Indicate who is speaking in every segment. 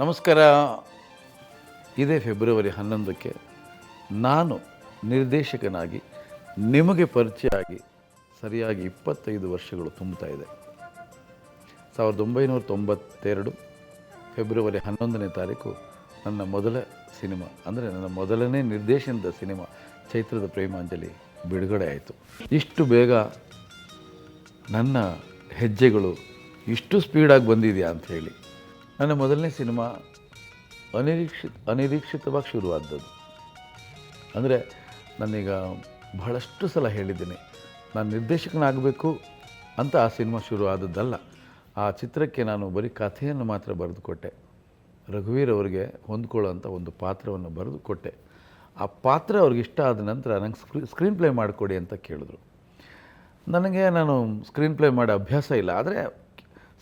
Speaker 1: ನಮಸ್ಕಾರ. ಇದೇ ಫೆಬ್ರವರಿ ಹನ್ನೊಂದಕ್ಕೆ ನಾನು ನಿರ್ದೇಶಕನಾಗಿ ನಿಮಗೆ ಪರಿಚಯ ಆಗಿ ಸರಿಯಾಗಿ ಇಪ್ಪತ್ತೈದು ವರ್ಷಗಳು ತುಂಬುತ್ತಾ ಇದೆ. ಸಾವಿರದ ಒಂಬೈನೂರ ತೊಂಬತ್ತೆರಡು ಫೆಬ್ರವರಿ ಹನ್ನೊಂದನೇ ತಾರೀಕು ನನ್ನ ಮೊದಲ ಸಿನಿಮಾ, ಅಂದರೆ ನನ್ನ ಮೊದಲನೇ ನಿರ್ದೇಶನದ ಸಿನಿಮಾ ಚೈತ್ರದ ಪ್ರೇಮಾಂಜಲಿ ಬಿಡುಗಡೆ ಆಯಿತು. ಇಷ್ಟು ಬೇಗ ನನ್ನ ಹೆಜ್ಜೆಗಳು ಇಷ್ಟು ಸ್ಪೀಡಾಗಿ ಬಂದಿದೆಯಾ ಹೇಳಿ. ನನ್ನ ಮೊದಲನೇ ಸಿನಿಮಾ ಅನಿರೀಕ್ಷಿತ ಅನಿರೀಕ್ಷಿತವಾಗಿ ಶುರುವಾದದ್ದು. ಅಂದರೆ ನಾನೀಗ ಬಹಳಷ್ಟು ಸಲ ಹೇಳಿದ್ದೀನಿ, ನಾನು ನಿರ್ದೇಶಕನಾಗಬೇಕು ಅಂತ ಆ ಸಿನಿಮಾ ಶುರು ಆದದ್ದಲ್ಲ ಆ ಚಿತ್ರಕ್ಕೆ ನಾನು ಬರೀ ಕಥೆಯನ್ನು ಮಾತ್ರ ಬರೆದು ಕೊಟ್ಟೆ ರಘುವೀರ್ ಅವರಿಗೆ ಹೊಂದ್ಕೊಳ್ಳೋಂಥ ಒಂದು ಪಾತ್ರವನ್ನು ಬರೆದು ಕೊಟ್ಟೆ ಆ ಪಾತ್ರ ಅವ್ರಿಗೆ ಇಷ್ಟ ಆದ ನಂತರ ನಂಗೆ ಸ್ಕ್ರೀ, ಸ್ಕ್ರೀನ್ ಪ್ಲೇ ಮಾಡಿಕೊಡಿ ಅಂತ ಕೇಳಿದ್ರು. ನನಗೆ ನಾನು ಸ್ಕ್ರೀನ್ ಪ್ಲೇ ಮಾಡೋ ಅಭ್ಯಾಸ ಇಲ್ಲ. ಆದರೆ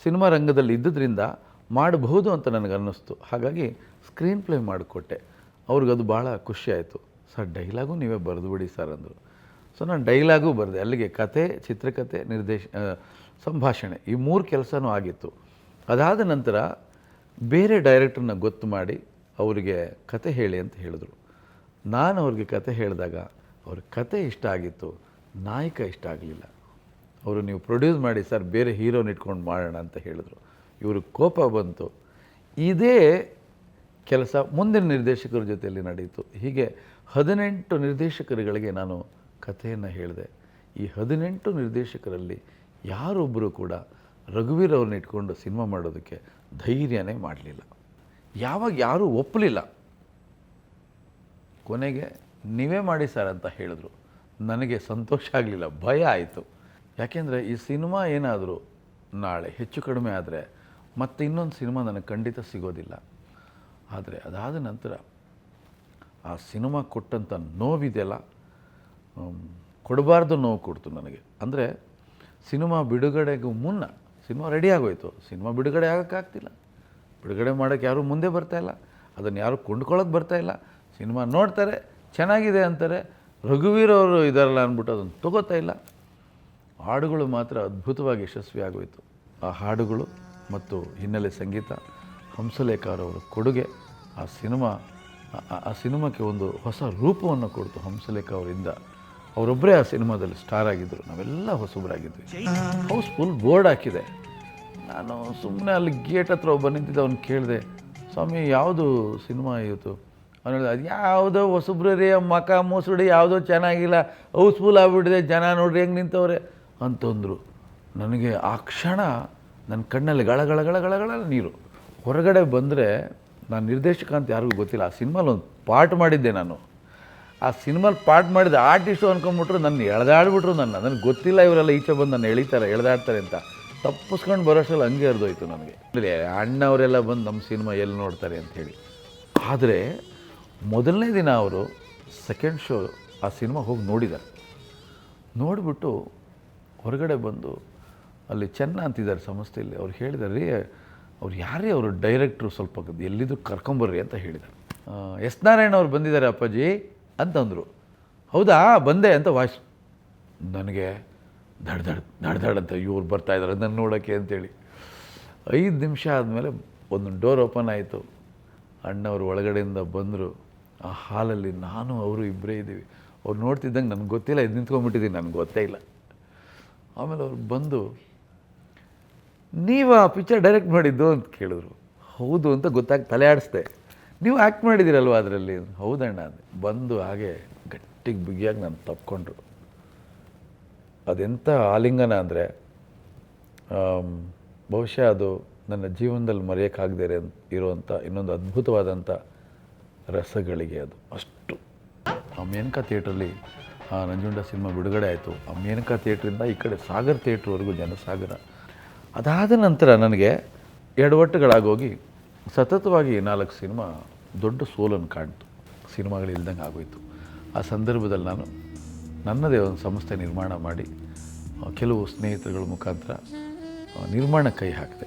Speaker 1: ಸಿನಿಮಾ ರಂಗದಲ್ಲಿ ಇದ್ದುದರಿಂದ ಮಾಡಬಹುದು ಅಂತ ನನಗೆ ಅನ್ನಿಸ್ತು ಹಾಗಾಗಿ ಸ್ಕ್ರೀನ್ ಪ್ಲೇ ಮಾಡಿಕೊಟ್ಟೆ. ಅವ್ರಿಗದು ಭಾಳ ಆಯಿತು. ಸರ್ ಡೈಲಾಗು ನೀವೇ ಬರೆದು ಬಿಡಿ ಸರ್ ಅಂದರು. ಸೊ ನಾನು ಡೈಲಾಗೂ ಬರೆದೆ. ಅಲ್ಲಿಗೆ ಕತೆ ಚಿತ್ರಕಥೆ ನಿರ್ದೇಶ ಸಂಭಾಷಣೆ ಈ ಮೂರು ಕೆಲಸನೂ ಆಗಿತ್ತು. ಅದಾದ ನಂತರ ಬೇರೆ ಡೈರೆಕ್ಟ್ರನ್ನ ಗೊತ್ತು ಮಾಡಿ ಅವರಿಗೆ ಕತೆ ಹೇಳಿ ಅಂತ ಹೇಳಿದ್ರು. ನಾನು ಅವ್ರಿಗೆ ಕತೆ ಹೇಳಿದಾಗ ಅವ್ರ ಕತೆ ಇಷ್ಟ ಆಗಿತ್ತು. ನಾಯಕ ಇಷ್ಟ ಆಗಲಿಲ್ಲ. ಅವರು ನೀವು ಪ್ರೊಡ್ಯೂಸ್ ಮಾಡಿ ಸರ್, ಬೇರೆ ಹೀರೋನ ಇಟ್ಕೊಂಡು ಮಾಡೋಣ ಅಂತ ಹೇಳಿದ್ರು. ಇವರು ಕೋಪ ಬಂತು. ಇದೇ ಕೆಲಸ ಮುಂದಿನ ನಿರ್ದೇಶಕರ ಜೊತೆಯಲ್ಲಿ ನಡೆಯಿತು. ಹೀಗೆ ಹದಿನೆಂಟು ನಿರ್ದೇಶಕರುಗಳಿಗೆ ನಾನು ಕಥೆಯನ್ನು ಹೇಳಿದೆ. ಈ ಹದಿನೆಂಟು ನಿರ್ದೇಶಕರಲ್ಲಿ ಯಾರೊಬ್ಬರು ಕೂಡ ರಘುವೀರ್ ಅವ್ರನ್ನ ಇಟ್ಕೊಂಡು ಸಿನಿಮಾ ಮಾಡೋದಕ್ಕೆ ಧೈರ್ಯನೇ ಮಾಡಲಿಲ್ಲ. ಯಾವಾಗ ಯಾರೂ ಒಪ್ಪಲಿಲ್ಲ ಕೊನೆಗೆ ನೀವೇ ಮಾಡಿ ಸರ್ ಅಂತ ಹೇಳಿದ್ರು. ನನಗೆ ಸಂತೋಷ ಆಗಲಿಲ್ಲ. ಭಯ ಆಯಿತು. ಯಾಕೆಂದರೆ ಈ ಸಿನಿಮಾ ಏನಾದರೂ ನಾಳೆ ಹೆಚ್ಚು ಕಡಿಮೆ ಆದರೆ ಮತ್ತೆ ಇನ್ನೊಂದು ಸಿನಿಮಾ ನನಗೆ ಖಂಡಿತ ಸಿಗೋದಿಲ್ಲ. ಆದರೆ ಅದಾದ ನಂತರ ಆ ಸಿನಿಮಾ ಕೊಟ್ಟಂಥ ನೋವಿದೆಯಲ್ಲ ಕೊಡಬಾರ್ದು ನೋವು ಕೊಡ್ತು ನನಗೆ. ಅಂದರೆ ಸಿನಿಮಾ ಬಿಡುಗಡೆಗೂ ಮುನ್ನ ಸಿನಿಮಾ ರೆಡಿ ಆಗೋಯ್ತು. ಸಿನಿಮಾ ಬಿಡುಗಡೆ ಆಗೋಕ್ಕಾಗ್ತಿಲ್ಲ ಬಿಡುಗಡೆ ಮಾಡೋಕ್ಕೆ ಯಾರೂ ಮುಂದೆ ಬರ್ತಾಯಿಲ್ಲ ಅದನ್ನು ಯಾರೂ ಕೊಂಡ್ಕೊಳ್ಳೋಕೆ ಬರ್ತಾ ಇಲ್ಲ. ಸಿನಿಮಾ ನೋಡ್ತಾರೆ, ಚೆನ್ನಾಗಿದೆ ಅಂತಾರೆ. ರಘುವೀರ್ ಅವರು ಇದಾರಲ್ಲ ಅಂದ್ಬಿಟ್ಟು ಅದನ್ನು ತಗೋತಾ ಇಲ್ಲ. ಹಾಡುಗಳು ಮಾತ್ರ ಅದ್ಭುತವಾಗಿ ಯಶಸ್ವಿ ಆಗೋಯಿತು ಆ ಹಾಡುಗಳು ಮತ್ತು ಹಿನ್ನೆಲೆ ಸಂಗೀತ ಹಂಸಲೇಖ ಅವರ ಕೊಡುಗೆ, ಆ ಸಿನಿಮಾ, ಆ- ಸಿನಿಮಾಕ್ಕೆ ಒಂದು ಹೊಸ ರೂಪವನ್ನು ಕೊಡ್ತು ಹಂಸಲೇಖ ಅವರಿಂದ ಅವರೊಬ್ಬರೇ ಆ ಸಿನಿಮಾದಲ್ಲಿ ಸ್ಟಾರ್ ಆಗಿದ್ದರು ನಾವೆಲ್ಲ ಹೊಸಬ್ರಾಗಿದ್ವಿ. ಹೌಸ್ ಫುಲ್ ಬೋರ್ಡ್ ಹಾಕಿದೆ. ನಾನು ಸುಮ್ಮನೆ ಅಲ್ಲಿ ಗೇಟ್ ಹತ್ರ ಒಬ್ಬ ನಿಂತಿದ್ದ, ಅವ್ನು ಕೇಳಿದೆ, ಸ್ವಾಮಿ, ಯಾವುದು ಸಿನಿಮಾ ಇವತ್ತು? ಅವನು ಹೇಳಿದ, ಅದು ಯಾವುದೋ ಹೊಸಬ್ರು ಮಕ ಮೋಸಡಿ ಯಾವುದೋ ಚೆನ್ನಾಗಿಲ್ಲ. ಹೌಸ್ಫುಲ್ ಆಗಿಬಿಟ್ಟಿದೆ, ಜನ ನೋಡ್ರಿ, ಹೆಂಗೆ ನಿಂತವ್ರೆ? ಅಂತಂದರು. ನನಗೆ ಆ ಕ್ಷಣ ನನ್ನ ಕಣ್ಣಲ್ಲಿ ಗಳ ಗಳ ಗಳ ಗಳ ಗಳ ನೀರು. ಹೊರಗಡೆ ಬಂದರೆ ನಾನು ನಿರ್ದೇಶಕ ಅಂತ ಯಾರಿಗೂ ಗೊತ್ತಿಲ್ಲ. ಆ ಸಿನಿಮಾಲಿ ಒಂದು ಪಾರ್ಟ್ ಮಾಡಿದ್ದೆ ನಾನು. ಆ ಸಿನಿಮಾಲಿ ಪಾರ್ಟ್ ಮಾಡಿದ ಆರ್ಟಿಸ್ಟು ಅನ್ಕೊಂಬಿಟ್ರು ನನ್ನ ಎಳೆದಾಡ್ಬಿಟ್ರು ನನ್ನ. ನನಗೆ ಗೊತ್ತಿಲ್ಲ ಇವರೆಲ್ಲ ಈಚೆ ಬಂದು ನನ್ನ ಎಳಿತಾರೆ, ಎಳೆದಾಡ್ತಾರೆ ಅಂತ. ತಪ್ಪಿಸ್ಕೊಂಡು ಬರೋಷ್ಟರಲ್ಲಿ ಹಂಗೆ ಹರಿದೋಯ್ತು ನನಗೆ. ಅಂದರೆ ಅಣ್ಣವರೆಲ್ಲ ಬಂದು ನಮ್ಮ ಸಿನಿಮಾ ಎಲ್ಲಿ ನೋಡ್ತಾರೆ ಅಂಥೇಳಿ ಆದರೆ ಮೊದಲನೇ ದಿನ ಅವರು ಸೆಕೆಂಡ್ ಶೋ ಆ ಸಿನಿಮಾ ಹೋಗಿ ನೋಡಿದ್ದಾರೆ ನೋಡಿಬಿಟ್ಟು ಹೊರಗಡೆ ಬಂದು ಅಲ್ಲಿ ಚೆನ್ನ ಅಂತಿದ್ದಾರೆ ಸಂಸ್ಥೆಯಲ್ಲಿ. ಅವ್ರು ಹೇಳಿದ್ದಾರೆ ರೀ ಅವ್ರು ಯಾರೇ ಅವರು ಡೈರೆಕ್ಟ್ರು ಸ್ವಲ್ಪ ಎಲ್ಲಿದ್ರು ಕರ್ಕೊಂಬರ್ರಿ ಅಂತ ಹೇಳಿದ್ದಾರೆ. ಎಸ್ ನಾರಾಯಣ ಅವ್ರು ಬಂದಿದ್ದಾರೆ, ಅಪ್ಪಾಜಿ ಅಂತಂದರು ಹೌದಾ, ಬಂದೆ ಅಂತ ವಾಯ್ಸ್. ನನಗೆ ದಡ್ ದಡ್ ದಡ್ ದಡ್ ಅಂತ ಇವ್ರು ಬರ್ತಾ ಇದ್ದಾರೆ ನನ್ನ ನೋಡೋಕ್ಕೆ ಅಂತೇಳಿ. ಐದು ನಿಮಿಷ ಆದಮೇಲೆ ಒಂದು ಡೋರ್ ಓಪನ್ ಆಯಿತು. ಅಣ್ಣವರು ಒಳಗಡೆಯಿಂದ ಬಂದರು. ಆ ಹಾಲಲ್ಲಿ ನಾನು, ಅವರು ಇಬ್ಬರೇ ಇದ್ದೀವಿ. ಅವ್ರು ನೋಡ್ತಿದ್ದಂಗೆ ನನಗೆ ಗೊತ್ತಿಲ್ಲ, ಇದು ನಿಂತ್ಕೊಂಡ್ಬಿಟ್ಟಿದ್ದೀನಿ ನನಗೆ ಗೊತ್ತೇ ಇಲ್ಲ. ಆಮೇಲೆ ಅವ್ರು ಬಂದು ನೀವು ಆ ಪಿಕ್ಚರ್ ಡೈರೆಕ್ಟ್ ಮಾಡಿದ್ದು ಅಂತ ಕೇಳಿದ್ರು. ಹೌದು ಅಂತ ಗೊತ್ತಾಗಿ, ತಲೆ ಆಡಿಸ್ದೆ. ನೀವು ಆ್ಯಕ್ಟ್ ಮಾಡಿದ್ದೀರಲ್ವ ಅದರಲ್ಲಿ? ಹೌದಣ್ಣ. ಅಂದೆ ಬಂದು ಹಾಗೆ ಗಟ್ಟಿಗೆ ಬಿಗಿಯಾಗಿ ನಾನು ತಪ್ಕೊಂಡ್ರು. ಅದೆಂಥ ಆಲಿಂಗನ ಅಂದರೆ ಬಹುಶಃ ಅದು ನನ್ನ ಜೀವನದಲ್ಲಿ ಮರೆಯೋಕ್ಕಾಗದೇ ಇರುವಂಥ ಇನ್ನೊಂದು ಅದ್ಭುತವಾದಂಥ ರಸಗಳಿಗೆ ಅದು. ಅಷ್ಟು. ಆ ಮೇನಕಾ ಥಿಯೇಟ್ರಲ್ಲಿ, ಆ ನಂಜುಂಡ ಸಿನಿಮಾ ಬಿಡುಗಡೆ ಆಯಿತು. ಆ ಮೇನಕಾ ಥಿಯೇಟ್ರಿಂದ ಈ ಕಡೆ ಸಾಗರ್ ಥಿಯೇಟ್ರ್ವರೆಗೂ ಜನಸಾಗರ. ಅದಾದ ನಂತರ ನನಗೆ ಎಡವಟ್ಟುಗಳಾಗೋಗಿ ಸತತವಾಗಿ ನಾಲ್ಕು ಸಿನಿಮಾ ದೊಡ್ಡ ಸೋಲನ್ನು ಕಾಣ್ತು. ಸಿನಿಮಾಗಳು ಇಲ್ದಂಗೆ ಆಗೋಯ್ತು. ಆ ಸಂದರ್ಭದಲ್ಲಿ ನಾನು ನನ್ನದೇ ಒಂದು ಸಂಸ್ಥೆ ನಿರ್ಮಾಣ ಮಾಡಿ ಕೆಲವು ಸ್ನೇಹಿತರುಗಳ ಮುಖಾಂತರ ನಿರ್ಮಾಣ ಕೈ ಹಾಕಿದೆ.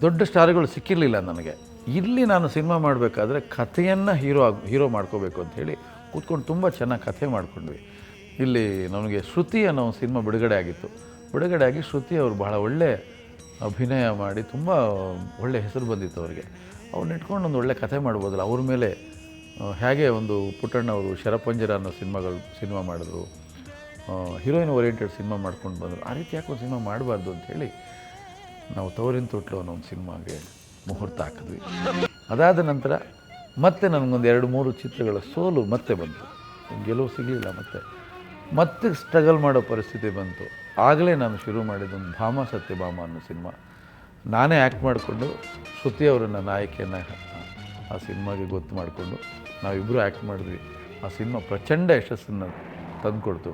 Speaker 1: ದೊಡ್ಡ ಸ್ಟಾರ್ಗಳು ಸಿಕ್ಕಿರಲಿಲ್ಲ ನನಗೆ. ಇಲ್ಲಿ ನಾನು ಸಿನಿಮಾ ಮಾಡಬೇಕಾದ್ರೆ ಕಥೆಯನ್ನು ಹೀರೋ ಆಗಿ, ಹೀರೋ ಮಾಡ್ಕೋಬೇಕು ಅಂತ ಹೇಳಿ ಕೂತ್ಕೊಂಡು ತುಂಬ ಚೆನ್ನಾಗಿ ಕಥೆ ಮಾಡಿಕೊಂಡ್ವಿ. ಇಲ್ಲಿ ನನಗೆ ಶ್ರುತಿ ಅನ್ನೋ ಒಂದು ಸಿನಿಮಾ ಬಿಡುಗಡೆ ಆಗಿತ್ತು. ಬಿಡುಗಡೆ ಆಗಿ ಶ್ರುತಿ ಅವರು ಬಹಳ ಒಳ್ಳೆ ಅಭಿನಯ ಮಾಡಿ ತುಂಬ ಒಳ್ಳೆ ಹೆಸರು ಬಂದಿತ್ತು ಅವರಿಗೆ. ಅವ್ರನ್ನ ಇಟ್ಕೊಂಡು ಒಂದು ಒಳ್ಳೆ ಕಥೆ ಮಾಡ್ಬೋದಲ್ಲ, ಅವ್ರ ಮೇಲೆ ಹೇಗೆ ಒಂದು ಪುಟ್ಟಣ್ಣ ಅವರು ಶರಪಂಜರ ಅನ್ನೋ ಸಿನಿಮಾಗಳು, ಸಿನಿಮಾ ಮಾಡಿದ್ರು ಹೀರೋಯಿನ್ ಓರಿಯೆಂಟೆಡ್ ಸಿನಿಮಾ ಮಾಡ್ಕೊಂಡು ಬಂದರು, ಆ ರೀತಿ ಯಾಕೆ ಒಂದು ಸಿನಿಮಾ ಮಾಡಬಾರ್ದು ಅಂಥೇಳಿ ನಾವು ತವರಿನ ತೊಟ್ಲು ಅನ್ನೋ ಒಂದು ಸಿನಿಮಾಗೆ ಮುಹೂರ್ತ ಹಾಕಿದ್ವಿ. ಅದಾದ ನಂತರ ಮತ್ತೆ ನನಗೊಂದು ಎರಡು ಮೂರು ಚಿತ್ರಗಳ ಸೋಲು ಮತ್ತೆ ಬಂತು. ಗೆಲುವು ಸಿಗಲಿಲ್ಲ ಮತ್ತೆ. ಮತ್ತೆ ಸ್ಟ್ರಗಲ್ ಮಾಡೋ ಪರಿಸ್ಥಿತಿ ಬಂತು. ಆಗಲೇ ನಾನು ಶುರು ಮಾಡಿದ್ದೊಂದು ಭಾಮ ಸತ್ಯಭಾಮ ಅನ್ನೋ ಸಿನಿಮಾ. ನಾನೇ ಆ್ಯಕ್ಟ್ ಮಾಡಿಕೊಂಡು ಶ್ರುತಿ ಅವರನ್ನು ನಾಯಕಿಯನ್ನು ಆ ಸಿನಿಮಾಗೆ ಗೊತ್ತು ಮಾಡಿಕೊಂಡು ನಾವಿಬ್ಬರು ಆ್ಯಕ್ಟ್ ಮಾಡಿದ್ವಿ. ಆ ಸಿನಿಮಾ ಪ್ರಚಂಡ ಯಶಸ್ಸನ್ನು ತಂದುಕೊಡ್ತು.